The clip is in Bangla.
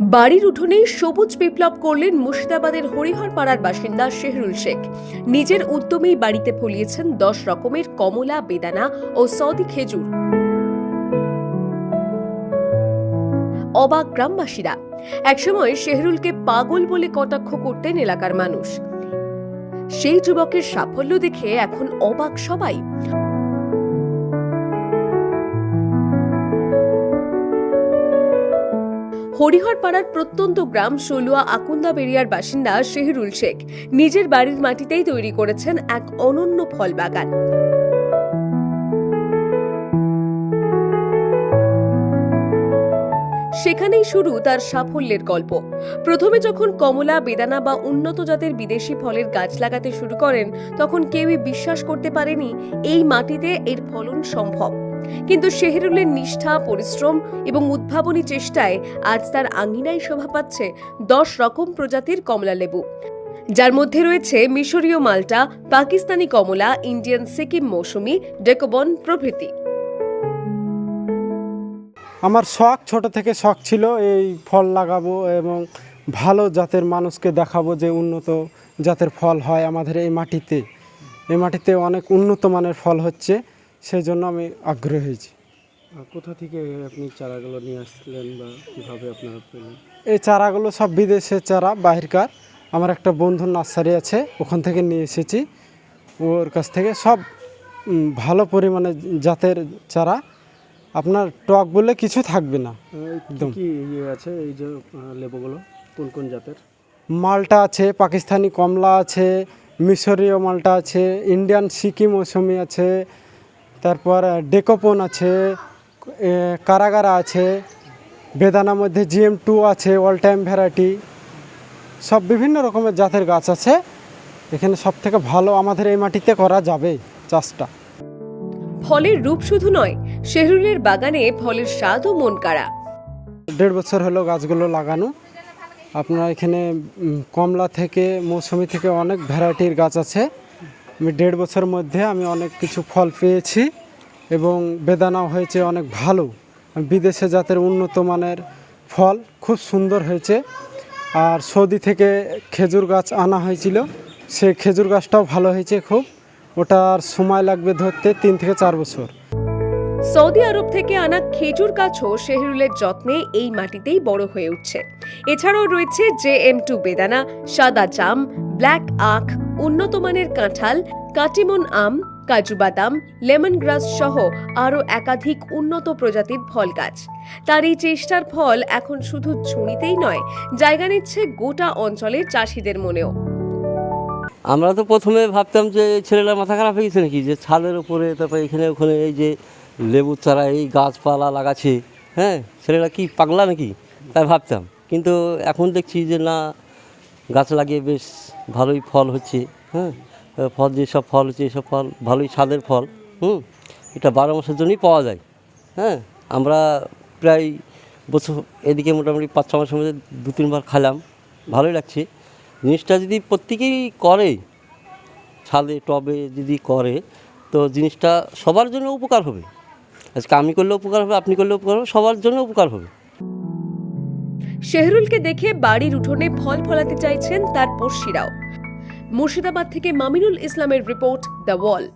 বাড়ির উঠোনেই সবুজ বিপ্লব করলেন মুর্শিদাবাদের হরিহর পাড়ার বাসিন্দা শেহরুল শেখ। নিজের উদ্যমেই বাড়িতে ফলিয়েছেন দশ রকমের কমলা, বেদানা ও সৌদি খেজুর। অবাক গ্রামবাসীরা। একসময় শেহরুলকে পাগল বলে কটাক্ষ করতেন এলাকার মানুষ। সেই যুবকের সাফল্য দেখে এখন অবাক সবাই। হরিহর পাড়ার প্রত্যন্ত গ্রাম সলুয়া আকুন্দা বেরিয়ার বাসিন্দা শেহরুল শেখ নিজের বাড়ির মাটিতেই তৈরি করেছেন এক অনন্য ফল বাগান। সেখানেই শুরু তার সাফল্যের গল্প। প্রথমে যখন কমলা, বেদানা বা উন্নত জাতের বিদেশি ফলের গাছ লাগাতে শুরু করেন, তখন কেউই বিশ্বাস করতে পারেনি, এই মাটিতে এর ফলন সম্ভব। কিন্তু শেহরুলের নিষ্ঠা, পরিশ্রম এবং উদ্ভাবনী চেষ্টায় আজ তার আঙ্গিনায় শোভা পাচ্ছে দশ রকম প্রজাতির কমলা লেবু। যার মধ্যে রয়েছে মিশরীয় মাল্টা, পাকিস্তানি কমলা, ইন্ডিয়ান সিকিম মৌসুমি, ডেকোবন প্রভৃতি। আমার শখ ছোট থেকে শখ ছিল এই ফল লাগাবো এবং ভালো জাতের মানুষকে দেখাবো যে উন্নত জাতের ফল হয় আমাদের এই মাটিতে। এই মাটিতে অনেক উন্নত মানের ফল হচ্ছে। সেই জন্য আমি আগ্রহী হয়েছি। কোথা থেকে আপনি চারাগুলো নিয়ে আসলেন বা কীভাবে আপনারা পেলেন? এই চারাগুলো সব বিদেশের চারা বাহিরকার। আমার একটা বন্ধুর নার্সারি আছে ওখান থেকে নিয়ে এসেছি। ওর কাছ থেকে সব ভালো পরিমাণে জাতের চারা। আপনার টক বলে কিছু থাকবে না। একদম। কি ইয়ে আছে এই যে লেবুগুলো? কোন কোন জাতের? মালটা আছে পাকিস্তানি কমলা আছে মিশরীয় মালটা আছে ইন্ডিয়ান সিকিম মৌসুমি আছে তারপর ডেকোপন আছে কারাগারা আছে বেদানার মধ্যে জিএম টু আছে অল টাইম ভ্যারাইটি সব বিভিন্ন রকমের জাতের গাছ আছে। এখানে সব থেকে ভালো আমাদের এই মাটিতে করা যাবে চাষটা। ফলের রূপ শুধু নয় শেহরুলের বাগানে ফলের স্বাদও মন কাড়া। দেড় বছর হলো গাছগুলো লাগানো। আপনার এখানে কমলা থেকে মৌসুমি থেকে অনেক ভ্যারাইটির গাছ আছে। আমি দেড় বছর মধ্যে আমি অনেক কিছু ফল পেয়েছি এবং বেদানাও হয়েছে অনেক ভালো। বিদেশে জাতের উন্নত মানের ফল খুব সুন্দর হয়েছে। আর সৌদি থেকে খেজুর গাছ আনা হয়েছিল, সে খেজুর গাছটাও ভালো হয়েছে খুব। ওটার সময় লাগবে ধরতে তিন থেকে চার বছর। সৌদি আরব থেকে আনা খেজুর গাছও শেহরুলের যত্নে এই মাটিতেই বড় হয়ে উঠছে। এছাড়াও রয়েছে জে এম টু বেদানা, সাদা জাম, ব্ল্যাক আখ উন্নত মানের কাঁঠাল, কাটিমন আম, কাজু বাদাম লেমন গ্রাস সহ আরও একাধিক উন্নত প্রজাতির ফল গাছ। তার এই চেষ্টার ফল এখন শুধু ঝুড়িতেই নয়, জায়গা নিচ্ছে গোটা অঞ্চলের চাষিদের মনেও। আমরা তো প্রথমে ভাবতাম যে ছেলেরা মাথা খারাপ হয়ে গেছে নাকি? যে ছাদের উপরে, তারপরে এখানে ওখানে এই যে লেবুর চারা, এই গাছপালা লাগাচ্ছে হ্যাঁ? ছেলেরা কি পাগলা নাকি? তাই ভাবতাম। কিন্তু এখন দেখছি যে না গাছ লাগিয়ে বেশ ভালোই ফল হচ্ছে হ্যাঁ? ফল যেসব ফল হচ্ছে, এসব ফল ভালোই স্বাদের ফল, হুম? এটা বারো মাসের জন্যই পাওয়া যায় হ্যাঁ? আমরা প্রায় বছর এদিকে মোটামুটি পাঁচ ছ মাসের মধ্যে দু, তিনবার খেলাম ভালোই লাগছে। জিনিসটা যদি প্রত্যেকেই করে ছাদে টবে যদি করে, তো জিনিসটা সবার জন্য উপকার হবে। আজকে আমি করলে উপকার হবে, আপনি করলে উপকার হবে, সবার জন্য উপকার হবে। শেহরুলকে দেখে বাড়ির উঠোনে ফল ফলাতে চাইছেন তার পড়শিরাও। মুর্শিদাবাদ থেকে মামিনুল ইসলামের রিপোর্ট দ্য ওয়াল।